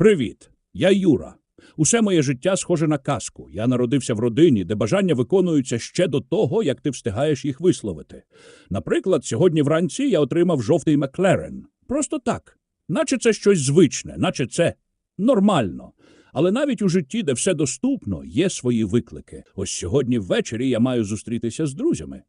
Привіт, я Юра. Усе моє життя схоже на казку. Я народився в родині, де бажання виконуються ще до того, як ти встигаєш їх висловити. Наприклад, сьогодні вранці я отримав жовтий Маклерен. Просто так. Наче це щось звичне, наче це нормально. Але навіть у житті, де все доступно, є свої виклики. Ось сьогодні ввечері я маю зустрітися з друзями.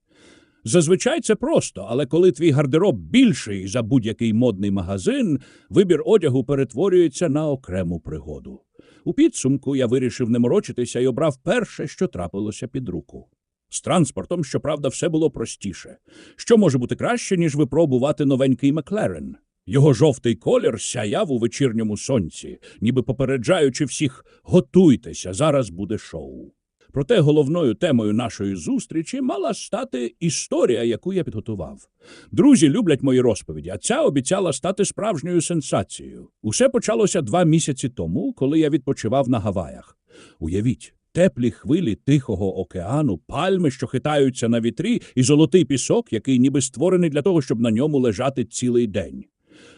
Зазвичай це просто, але коли твій гардероб більший за будь-який модний магазин, вибір одягу перетворюється на окрему пригоду. У підсумку я вирішив не морочитися і обрав перше, що трапилося під руку. З транспортом, щоправда, все було простіше. Що може бути краще, ніж випробувати новенький Маклерен? Його жовтий колір сяяв у вечірньому сонці, ніби попереджаючи всіх готуйтеся, зараз буде шоу. Проте головною темою нашої зустрічі мала стати історія, яку я підготував. Друзі люблять мої розповіді, а ця обіцяла стати справжньою сенсацією. Усе почалося два місяці тому, коли я відпочивав на Гаваях. Уявіть, теплі хвилі Тихого океану, пальми, що хитаються на вітрі, і золотий пісок, який ніби створений для того, щоб на ньому лежати цілий день.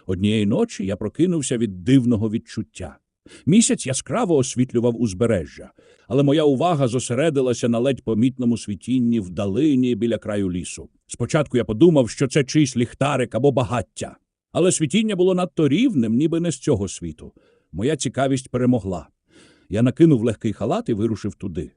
Однієї ночі я прокинувся від дивного відчуття. Місяць яскраво освітлював узбережжя, але моя увага зосередилася на ледь помітному світінні вдалині біля краю лісу. Спочатку я подумав, що це чийсь ліхтарик або багаття. Але світіння було надто рівним, ніби не з цього світу. Моя цікавість перемогла. Я накинув легкий халат і вирушив туди.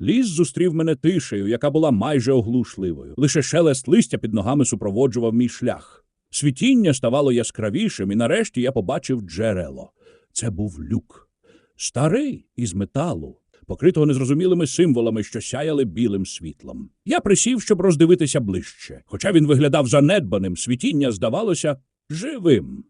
Ліс зустрів мене тишею, яка була майже оглушливою. Лише шелест листя під ногами супроводжував мій шлях. Світіння ставало яскравішим, і нарешті я побачив джерело. Це був люк. Старий із металу, покритого незрозумілими символами, що сяяли білим світлом. Я присів, щоб роздивитися ближче. Хоча він виглядав занедбаним, світіння здавалося живим.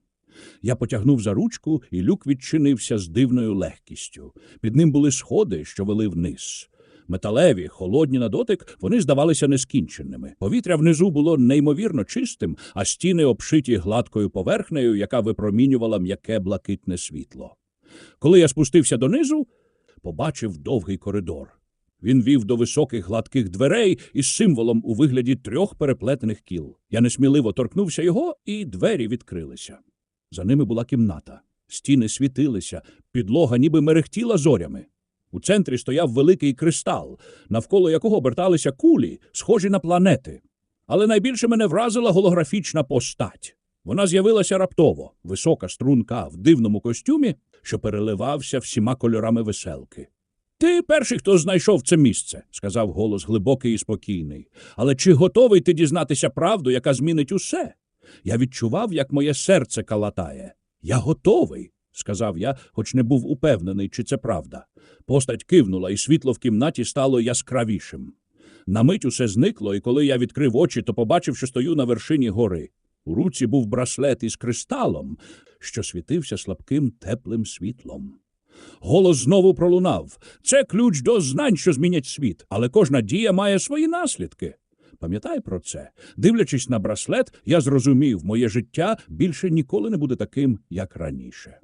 Я потягнув за ручку, і люк відчинився з дивною легкістю. Під ним були сходи, що вели вниз. Металеві, холодні на дотик, вони здавалися нескінченними. Повітря внизу було неймовірно чистим, а стіни обшиті гладкою поверхнею, яка випромінювала м'яке блакитне світло. Коли я спустився донизу, побачив довгий коридор. Він вів до високих гладких дверей із символом у вигляді трьох переплетених кіл. Я несміливо торкнувся його, і двері відкрилися. За ними була кімната. Стіни світилися, підлога ніби мерехтіла зорями. У центрі стояв великий кристал, навколо якого оберталися кулі, схожі на планети. Але найбільше мене вразила голографічна постать. Вона з'явилася раптово, висока струнка в дивному костюмі, що переливався всіма кольорами веселки. Ти перший, хто знайшов це місце, сказав голос глибокий і спокійний. Але чи готовий ти дізнатися правду, яка змінить усе? Я відчував, як моє серце калатає. Я готовий, сказав я, хоч не був упевнений, чи це правда. Постать кивнула, і світло в кімнаті стало яскравішим. На мить усе зникло, і коли я відкрив очі, то побачив, що стою на вершині гори. У руці був браслет із кристалом, що світився слабким теплим світлом. Голос знову пролунав це ключ до знань, що змінять світ, але кожна дія має свої наслідки. Пам'ятай про це. Дивлячись на браслет, я зрозумів, моє життя більше ніколи не буде таким, як раніше.